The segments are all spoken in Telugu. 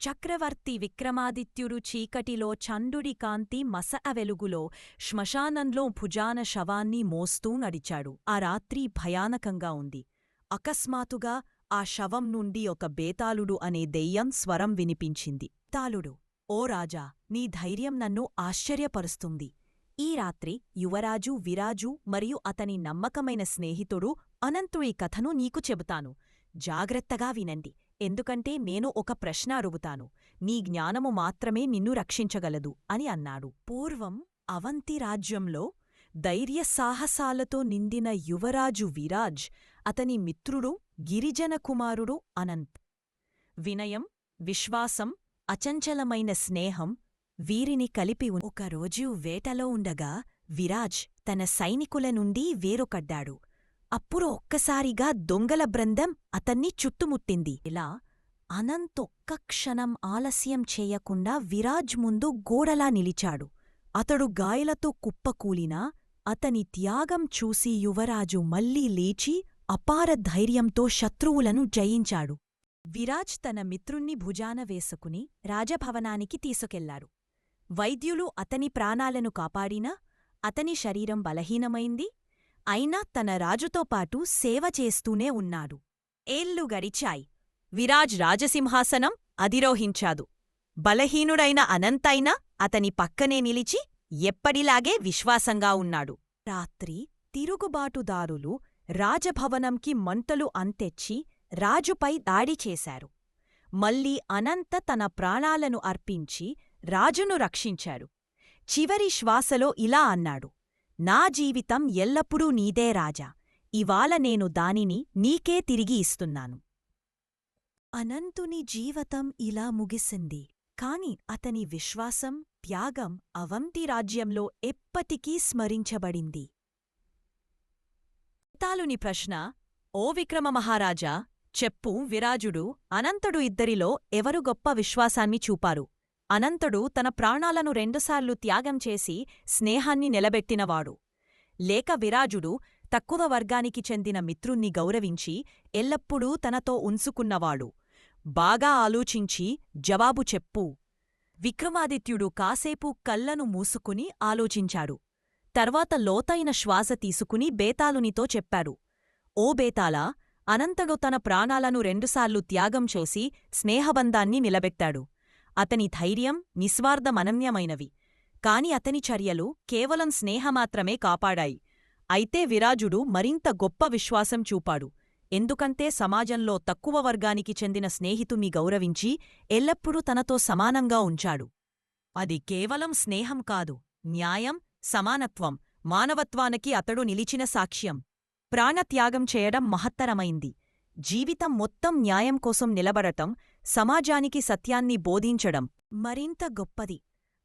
చక్రవర్తి విక్రమాదిత్యుడు చీకటిలో చండుడి కాంతి మస వెలుగులో శ్మశానంలో భుజాన శవాన్ని మోస్తూ నడిచాడు. ఆ రాత్రి భయానకంగా ఉంది. అకస్మాతుగా ఆ శవం నుండి ఒక బేతాళుడు అనే దెయ్యం స్వరం వినిపించింది. తాళుడు ఓ రాజా నీ ధైర్యం నన్ను ఆశ్చర్యపరుస్తుంది. ఈ రాత్రి యువరాజు విరాజు మరియు అతని నమ్మకమైన స్నేహితుడు అనంతుడి కథను నీకు చెబుతాను. జాగ్రత్తగా వినండి. ఎందుకంటే నేను ఒక ప్రశ్న అడుగుతాను. నీ జ్ఞానము మాత్రమే నిన్ను రక్షించగలదు అని అన్నాడు. పూర్వం అవంతి రాజ్యంలో ధైర్యసాహసాలతో నిందిన యువరాజు విరాజ్ అతని మిత్రుడు గిరిజన కుమారుడు అనంత్. వినయం విశ్వాసం అచంచలమైన స్నేహం వీరిని కలిపి ఒకరోజు వేటలో ఉండగా విరాజ్ తన సైనికుల నుండి వేరుకడ్డాడు అప్పుడు ఒక్కసారిగా దొంగల బృందం అతన్ని చుట్టుముట్టింది. ఇలా అనంతొక్క క్షణం ఆలస్యం చేయకుండా విరాజ్ ముందు గోడలా నిలిచాడు. అతడు గాయలతో కుప్పకూలినా అతని త్యాగం చూసి యువరాజు మళ్ళీ లేచి అపార ధైర్యంతో శత్రువులను జయించాడు. విరాజ్ తన మిత్రుణ్ణి భుజాన వేసుకుని రాజభవనానికి తీసుకెళ్ళారు వైద్యులు అతని ప్రాణాలను కాపాడినా అతని శరీరం బలహీనమైంది అయినా తన రాజుతో పాటు సేవ చేస్తూనే ఉన్నాడు. ఏళ్ళు గడిచాయి. విరాజ్ రాజసింహాసనం అధిరోహించాదు. బలహీనుడైన అనంతైనా అతని పక్కనే నిలిచి ఎప్పటిలాగే విశ్వాసంగా ఉన్నాడు. రాత్రి తిరుగుబాటుదారులు రాజభవనంకి మంటలు అంతెచ్చి రాజుపై దాడి చేశారు. మళ్ళీ అనంత తన ప్రాణాలను అర్పించి రాజును రక్షించాడు. చివరి శ్వాసలో ఇలా అన్నాడు. నా జీవితం ఎల్లప్పుడూ నీదే రాజా. ఇవాళ నేను దానిని నీకే తిరిగి ఇస్తున్నాను. అనంతుని జీవితం ఇలా ముగిసింది. కాని అతని విశ్వాసం త్యాగం అవంతి రాజ్యంలో ఎప్పటికీ స్మరించబడింది. తాలుని ప్రశ్న ఓ విక్రమ మహారాజా చెప్పు విరాజుడు అనంతుడు ఇద్దరిలో ఎవరు గొప్ప విశ్వాసాన్ని చూపారు? అనంతుడు తన ప్రాణాలను రెండుసార్లు త్యాగం చేసి స్నేహాన్ని నిలబెట్టినవాడు. లేక విరాజుడు తక్కువ వర్గానికి చెందిన మిత్రుణ్ణి గౌరవించి ఎల్లప్పుడూ తనతో ఉంచుకున్నవాడు బాగా ఆలోచించి జవాబు చెప్పు. విక్రమాదిత్యుడు కాసేపు కళ్ళను మూసుకుని ఆలోచించాడు. తర్వాత లోతైన శ్వాస తీసుకుని బేతాలునితో చెప్పాడు. ఓ బేతాలా అనంతడు తన ప్రాణాలను రెండుసార్లు త్యాగం చేసి స్నేహబంధాన్ని నిలబెట్టాడు. అతని ధైర్యం నిస్వార్థమనన్యమైనవి కాని అతని చర్యలు కేవలం స్నేహమాత్రమే కాపాడాయి. అయితే విరాజుడు మరింత గొప్ప విశ్వాసం చూపాడు. ఎందుకంటే సమాజంలో తక్కువ వర్గానికి చెందిన స్నేహితుణ్ణి గౌరవించి ఎల్లప్పుడూ తనతో సమానంగా ఉంచాడు. అది కేవలం స్నేహం కాదు న్యాయం సమానత్వం మానవత్వానికి అతడు నిలిచిన సాక్ష్యం. ప్రాణత్యాగం చేయడం మహత్తరమైంది. జీవితం మొత్తం న్యాయం కోసం నిలబడటం సమాజానికి సత్యాన్ని బోధించడం మరింత గొప్పది.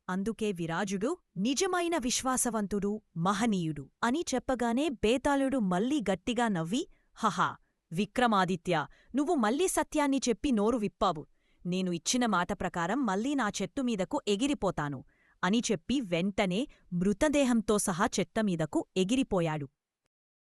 అందుకే విరాజుడు నిజమైన విశ్వాసవంతుడు మహనీయుడు అని చెప్పగానే బేతాళుడు మళ్ళీ గట్టిగా నవ్వి హహా విక్రమాదిత్య నువ్వు మళ్ళీ సత్యాన్ని చెప్పి నోరు విప్పావు. నేను ఇచ్చిన మాట ప్రకారం మళ్ళీ నా చెట్టు మీదకు ఎగిరిపోతాను అని చెప్పి వెంటనే మృతదేహంతో సహా చెట్టమీదకు ఎగిరిపోయాడు.